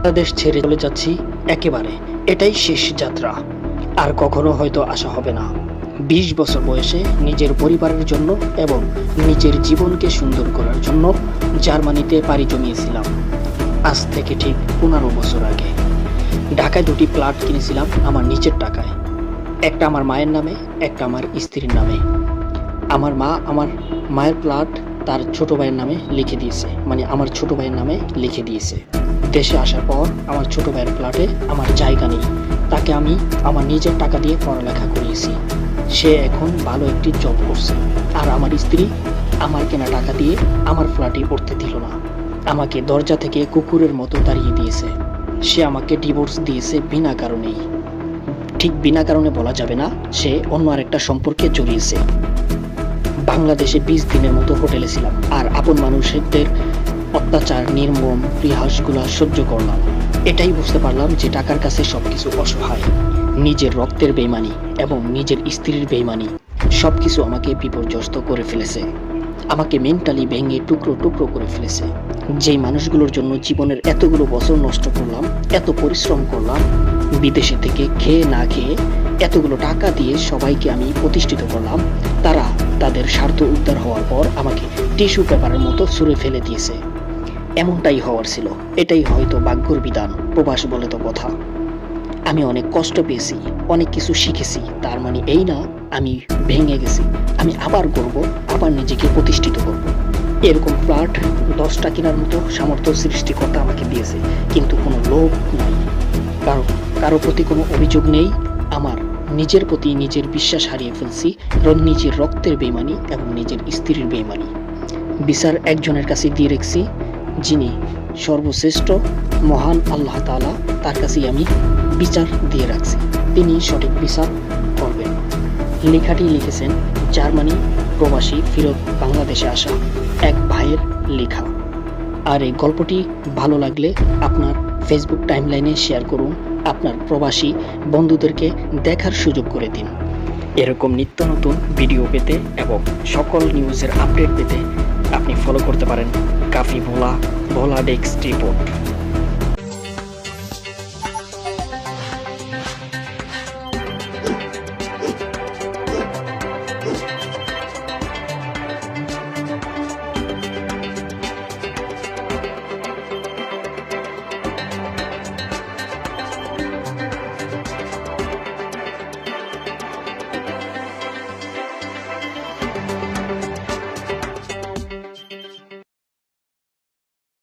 বাংলাদেশ ছেড়ে চলে যাচ্ছি একেবারে। এটাই শেষ যাত্রা। আর কখনো হয়তো আসা হবে না। বিশ বছর বয়সে নিজের পরিবারের জন্য এবং নিজের জীবনকে সুন্দর করার জন্য জার্মানিতে পাড়ি জমিয়েছিলাম। আজ থেকে ঠিক পনেরো বছর আগে। ঢাকায় দুটি প্লাট কিনেছিলাম আমার নিচের টাকায়। একটা আমার মায়ের নামে, একটা আমার স্ত্রীর নামে। আমার মা আমার মায়ের প্লাট তার ছোট ভাইয়ের নামে লিখে দিয়েছে। মানে আমার ছোট ভাইয়ের নামে লিখে দিয়েছে। দেশে আসার পর আমার ছোট ভাইয়ের প্লাটে আমার জায়গা নেই। তাকে আমি আমার নিজের টাকা দিয়ে পড়ালেখা করিয়েছি। সে এখন ভালো একটি জব করছে। আর আমার স্ত্রী আমার কেনা টাকা দিয়ে আমার ফ্ল্যাটে পড়তে দিল না। আমাকে দরজা থেকে কুকুরের মতো দাঁড়িয়ে দিয়েছে। সে আমাকে ডিভোর্স দিয়েছে বিনা কারণেই। ঠিক বিনা কারণে বলা যাবে না, সে অন্য আরেকটা সম্পর্কে জড়িয়েছে। বাংলাদেশে বিশ দিনের মতো হোটেলে ছিলাম। আর আপন মানুষদের অত্যাচার, নির্মম, প্রিহাসগুলা সহ্য করলাম। এটাই বুঝতে পারলাম যে টাকার কাছে সবকিছু অসহায়। নিজের রক্তের বেইমানি এবং নিজের স্ত্রীর বেইমানি সবকিছু আমাকে বিপর্যস্ত করে ফেলেছে। আমাকে মেন্টালি ভেঙে টুকরো টুকরো করে ফেলেছে। যেই মানুষগুলোর জন্য জীবনের এতগুলো বছর নষ্ট করলাম, এত পরিশ্রম করলাম, বিদেশে থেকে খেয়ে না খেয়ে এতগুলো টাকা দিয়ে সবাইকে আমি প্রতিষ্ঠিত করলাম, তারা তাদের স্বার্থ উদ্ধার হওয়ার পর আমাকে টিস্যু পেপারের মতো ছুঁড়ে ফেলে দিয়েছে। এমনটাই হওয়ার ছিল। এটাই হয়তো ভাগ্যর বিধান প্রবাস বলে তো কথা। আমি অনেক কষ্ট পেয়েছি, অনেক কিছু শিখেছি, তার মানে এই না, আমি ভেঙে গেছি। আমি আবার করব আবার নিজেকে প্রতিষ্ঠিত করব। এরকম ফ্ল্যাট দশটা কেনার মতো সামর্থ্য সৃষ্টিকর্তা আমাকে দিয়েছে, কিন্তু কোনো লোভ নাই। কারও কারও প্রতি কোনো অভিযোগ নেই। আমার নিজের প্রতি নিজের বিশ্বাস হারিয়ে ফেলছি নিজের রক্তের বেইমানি এবং নিজের স্ত্রীর বেইমানি। বিচার একজনের কাছে দিয়ে রেখেছি যিনি সর্বশ্রেষ্ঠ, মহান আল্লাহ তাআলা তার কাছেই আমি বিচার দিয়ে রাখছি। তিনি সঠিক বিচার করবেন। লেখাটি লিখেছেন জার্মানি প্রবাসী ফিরত বাংলাদেশে আসা এক ভাইয়ের লেখা। আর এই গল্পটি ভালো লাগলে আপনার ফেসবুক টাইমলাইনে শেয়ার করুন। আপনার প্রবাসী বন্ধুদেরকে দেখার সুযোগ করে দিন। এরকম নিত্য নতুন ভিডিও পেতে এবং সকল নিউজের আপডেট পেতে আপনি ফলো করতে পারেন। Kafi Bhola Bhola desk report.